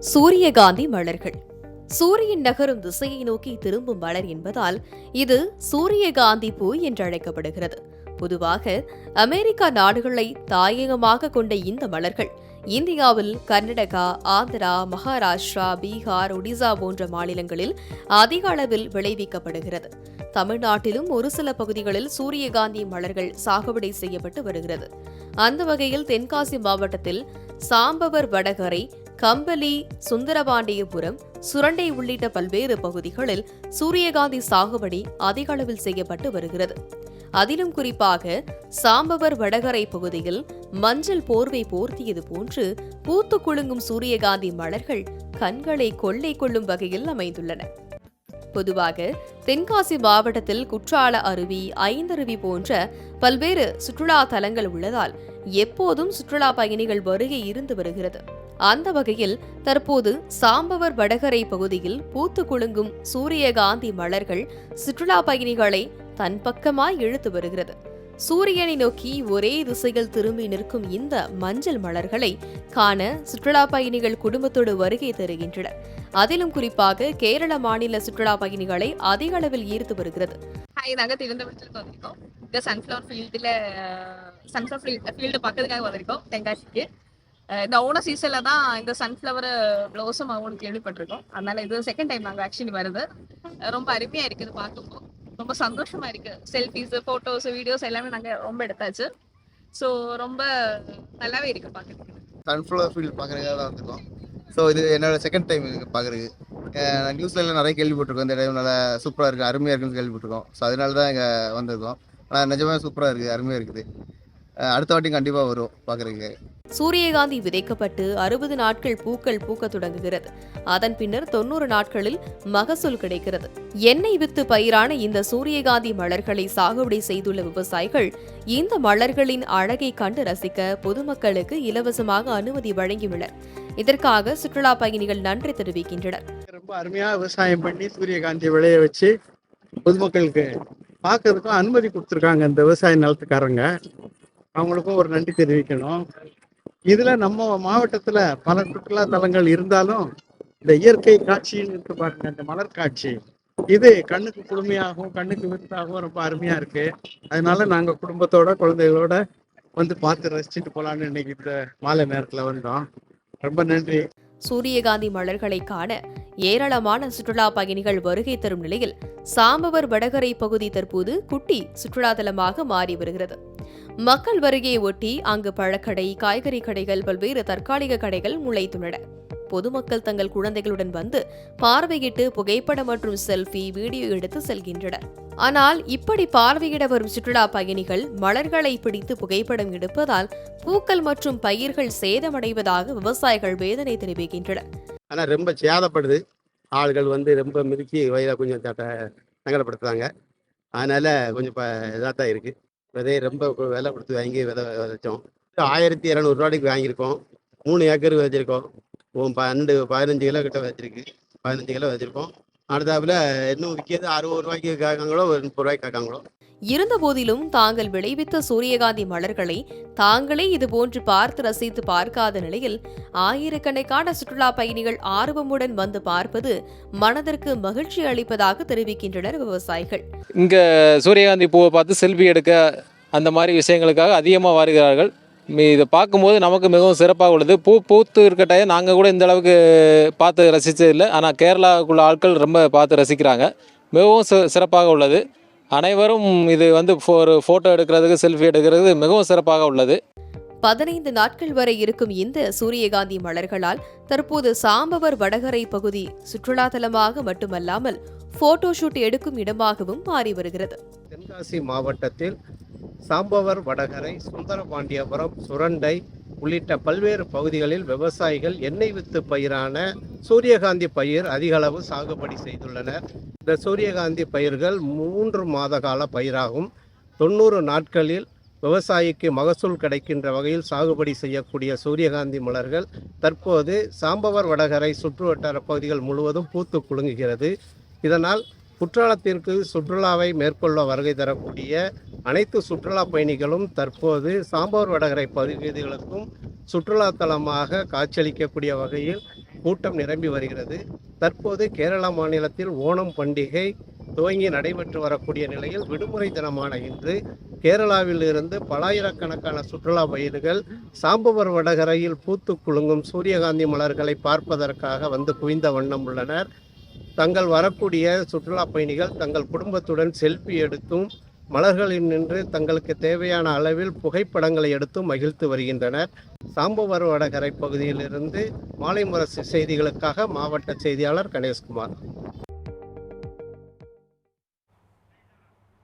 சூரியகாந்தி மலர்கள். சூரியன் நகரும் திசையை நோக்கி திரும்பும் மலர் என்பதால் இது சூரியகாந்தி பூ என்று அழைக்கப்படுகிறது. பொதுவாக அமெரிக்கா நாடுகளை தாயகமாக கொண்ட இந்த மலர்கள் இந்தியாவில் கர்நாடகா ஆந்திரா மகாராஷ்டிரா பீகார் ஒடிசா போன்ற மாநிலங்களில் அதிக அளவில் விளைவிக்கப்படுகிறது. தமிழ்நாட்டிலும் ஒரு சில பகுதிகளில் சூரியகாந்தி மலர்கள் சாகுபடி செய்யப்பட்டு வருகிறது. அந்த வகையில் தென்காசி மாவட்டத்தில் சாம்பவர் வடகரை கம்பளி சுந்தரபாண்டியபுரம் சுரண்டை உள்ளிட்ட பல்வேறு பகுதிகளில் சூரியகாந்தி சாகுபடி அதிக அளவில் செய்யப்பட்டு வருகிறது. அதிலும் குறிப்பாக சாம்பவர் வடகரை பகுதியில் மஞ்சள் போர்வை போர்த்தியது போன்று பூத்து குலுங்கும் சூரியகாந்தி மலர்கள் கண்களை கொள்ளை கொள்ளும் வகையில் அமைந்துள்ளன. பொதுவாக தென்காசி மாவட்டத்தில் குற்றால அருவி ஐந்தருவி போன்ற பல்வேறு சுற்றுலா தலங்கள் உள்ளதால் எப்போதும் சுற்றுலா பயணிகள் வருகை இருந்து வருகிறது. அந்த வகையில் தற்போது சாம்பவர் வடகரை பகுதியில் பூத்து குலுங்கும் சூரியகாந்தி மலர்கள் சுற்றுலா பயணிகளை தன் பக்கமாய் இழுத்து வருகிறது. சூரியனை நோக்கி ஒரே திசையில் திரும்பி நிற்கும் இந்த மஞ்சள் மலர்களை காண சுற்றுலா பயணிகள் குடும்பத்தோடு வருகை தருகின்றனர். அதிலும் குறிப்பாக கேரள மாநில சுற்றுலா பயணிகளை அதிக அளவில் ஈர்த்து வருகிறது. திருவனந்தபுரத்துக்கு வந்திருக்கோம். இந்த சன்ஃப்ளவர் ஃபீல்டில் சன்ஃப்ளவர் ஃபீல்டு பார்க்கறதுக்காக வந்திருக்கோம். தென்காசிக்கு. இந்த ஓன சீசன்ல தான் இந்த சன்ஃப்ளவர் ப்ளவுஸும் அவனுக்கு கேள்விப்பட்டிருக்கோம். அதனால இது செகண்ட் டைம் நாங்கள் ஆக்சுவலி வருது. ரொம்ப அருமையாக இருக்குது பார்க்கும்போது. ரொம்ப சந்தோஷமா இருக்கு. செல்ஃபிஸ் போட்டோஸ் வீடியோஸ் எல்லாமே நாங்கள் ரொம்ப எடுத்தாச்சு. ஸோ ரொம்ப நல்லாவே இருக்கு பார்க்கறதுக்கு. சன்ஃப்ளவர் ஃபீல்டு பார்க்குறதுக்காக தான் வந்திருக்கோம். ஸோ இது என்னோட செகண்ட் டைம் இது பார்க்குறதுக்கு. நியூஸ்ல எல்லாம் நிறைய கேள்விப்பட்டிருக்கோம். இந்த டைம் நல்லா சூப்பராக இருக்குது அருமையாக இருக்குன்னு கேள்விப்பட்டிருக்கோம். ஸோ அதனால தான் இங்கே வந்திருக்கோம். ஆனால் நிஜமாக சூப்பராக இருக்குது அருமையாக இருக்குது. அடுத்த வாட்டி கண்டிப்பாக வரும் பார்க்குறதுக்கு சூரியகாந்தி விதைக்கப்பட்டு அறுபது நாட்கள் பூக்கள் பூக்கத் தொடங்குகிறது. அதன் பின்னர் தொண்ணூறு நாட்களில் மகசூல் கிடைக்கிறது. எண்ணெய் வித்து பயிரான இந்த சூரியகாந்தி மலர்களை சாகுபடி செய்துள்ள விவசாயிகள் இந்த மலர்களின் அழகை கண்டு ரசிக்க பொதுமக்களுக்கு இலவசமாக அனுமதி வழங்கியுள்ளனர். இதற்காக சுற்றுலா பயணிகள் நன்றி தெரிவிக்கின்றனர். ரொம்ப அருமையா விவசாயம் பண்ணி சூரியகாந்தி விளைய வச்சு பொதுமக்களுக்கு பார்க்கறதுக்கும் அனுமதி கொடுத்துருக்காங்க இந்த விவசாய நிலத்துக்காரங்க. அவங்களுக்கும் ஒரு நன்றி தெரிவிக்கணும். இதுல நம்ம மாவட்டத்துல பல சுற்றுலா தலங்கள் இருந்தாலும் இந்த இயற்கை காட்சின்னு இருக்கு பாருங்க இந்த மலர் காட்சி. இது கண்ணுக்கு குளுமையாகவும் கண்ணுக்கு விருத்தாகவும் ரொம்ப அருமையா இருக்கு. அதனால நாங்க குடும்பத்தோட குழந்தைகளோட வந்து பார்த்து ரசிச்சுட்டு போலான்னு இன்னைக்கு இந்த மாலை நேரத்துல வந்தோம். ரொம்ப நன்றி. சூரியகாந்தி மலர்களை காண ஏராளமான சுற்றுலா பயணிகள் வருகை தரும் நிலையில் சாம்பவர் வடகரை பகுதி தற்போது குட்டி சுற்றுலா தலமாக மாறி வருகிறது. மக்கள் வருகையை ஒட்டி அங்கு பழக்கடை காய்கறி கடைகள் பல்வேறு தற்காலிக கடைகள் முளைத்துள்ளன. பொதுமக்கள் தங்கள் குழந்தைகளுடன் வந்து பார்வையிட்டு புகைப்படம் மற்றும் செல்ஃபி வீடியோ எடுத்து செல்கின்றனர். ஆனால் இப்படி பார்வையிட வரும் சுற்றுலா பயணிகள் மலர்களை பிடித்து புகைப்படம் எடுப்பதால் பூக்கள் மற்றும் பயிர்கள் சேதமடைவதாக விவசாயிகள் வேதனை தெரிவிக்கின்றனர். ஆனால் ரொம்ப சேதப்படுது. ஆள்கள் வந்து ரொம்ப மிதிக்கி வயலை கொஞ்சம் சங்கடப்படுத்துறாங்க அதனால கொஞ்சம் இப்போ இதாக தான் இருக்குது விதையை ரொம்ப விலை கொடுத்து வாங்கி விதை விதைச்சோம். ஆயிரத்தி இரநூறுவாடிக்கு வாங்கியிருக்கோம். மூணு ஏக்கர் விதைச்சிருக்கோம். ஓ- பன்னெண்டு பதினஞ்சு கிலோ கிட்ட விதைச்சிருக்கு. பதினஞ்சு கிலோ விதைச்சிருக்கோம். அடுத்தாப்புல இன்னும் விற்கிறது அறுபது ரூபாய்க்கு கேட்காங்களோ ஒரு முப்பது ரூபாய்க்கு கேட்காங்களோ. இருந்தபோதிலும் தாங்கள் விளைவித்த சூரியகாந்தி மலர்களை தாங்களே இதுபோன்று பார்த்து ரசித்து பார்க்காத நிலையில் ஆயிரக்கணக்கான சுற்றுலா பயணிகள் ஆர்வமுடன் வந்து பார்ப்பது மனதிற்கு மகிழ்ச்சி அளிப்பதாக தெரிவிக்கின்றனர் விவசாயிகள். இங்கே சூரியகாந்தி பூவை பார்த்து செல்ஃபி எடுக்க அந்த மாதிரி விஷயங்களுக்காக அதிகமாக வருகிறார்கள். இதை பார்க்கும்போது நமக்கு மிகவும் சிறப்பாக உள்ளது. பூ பூத்து இருக்க டைம் நாங்கள் கூட இந்த அளவுக்கு பார்த்து ரசித்தது இல்லை. ஆனால் கேரளாவுக்குள்ள ஆட்கள் ரொம்ப பார்த்து ரசிக்கிறாங்க. மிகவும் சிறப்பாக உள்ளது. அனைவரும் இது வந்து ஃபோ- ஒரு ஃபோட்டோ எடுக்கிறதுக்கு செல்ஃபி எடுக்கிறது மிகவும் சிறப்பாக உள்ளது. பதினைந்து நாட்கள் வரை இருக்கும் இந்த சூரியகாந்தி மலர்களால் தற்போது சாம்பவர் வடகரை பகுதி சுற்றுலா தலமாக மட்டுமல்லாமல் போட்டோ ஷூட் எடுக்கும் இடமாகவும் மாறி வருகிறது. தென்காசி மாவட்டத்தில் சாம்பவர் வடகரை சுந்தரபாண்டியபுரம் சுரண்டை உள்ளிட்ட பல்வேறு பகுதிகளில் விவசாயிகள் எண்ணெய் வித்து பயிரான சூரியகாந்தி பயிர் அதிக அளவு சாகுபடி செய்துள்ளனர். இந்த சூரியகாந்தி பயிர்கள் மூன்று மாத கால பயிராகும். தொண்ணூறு நாட்களில் விவசாயிக்கு மகசூல் கிடைக்கின்ற வகையில் சாகுபடி செய்யக்கூடிய சூரியகாந்தி மலர்கள் தற்போது சாம்பவர் வடகரை சுற்றுவட்டார பகுதிகள் முழுவதும் பூத்து குலுங்குகிறது. இதனால் குற்றாலத்திற்கு சுற்றுலாவை மேற்கொள்ள வருகை தரக்கூடிய அனைத்து சுற்றுலா பயணிகளும் தற்போது சாம்பார் வடகரை பகுதிகளுக்கும் சுற்றுலா தலமாக காட்சியளிக்கக்கூடிய வகையில் கூட்டம் நிரம்பி வருகிறது. தற்போது கேரளா மாநிலத்தில் ஓணம் பண்டிகை துவங்கி நடைபெற்று வரக்கூடிய நிலையில் விடுமுறை தினமான இன்று கேரளாவில் இருந்து பலாயிரக்கணக்கான சுற்றுலா பயணிகள் சாம்பவர் வடகரையில் பூத்து குலுங்கும் சூரியகாந்தி மலர்களை பார்ப்பதற்காக வந்து குவிந்த வண்ணம் உள்ளனர். தங்கள் வரக்கூடிய சுற்றுலா பயணிகள் தங்கள் குடும்பத்துடன் செல்ஃபி எடுத்தும் மலர்களில் நின்று தங்களுக்கு தேவையான அளவில் புகைப்படங்களை எடுத்து மகிழ்த்து வருகின்றனர். சாம்புவர் வடகரை பகுதியிலிருந்து மாலை முரசு செய்திகளுக்காக மாவட்ட செய்தியாளர் கணேஷ்குமார்.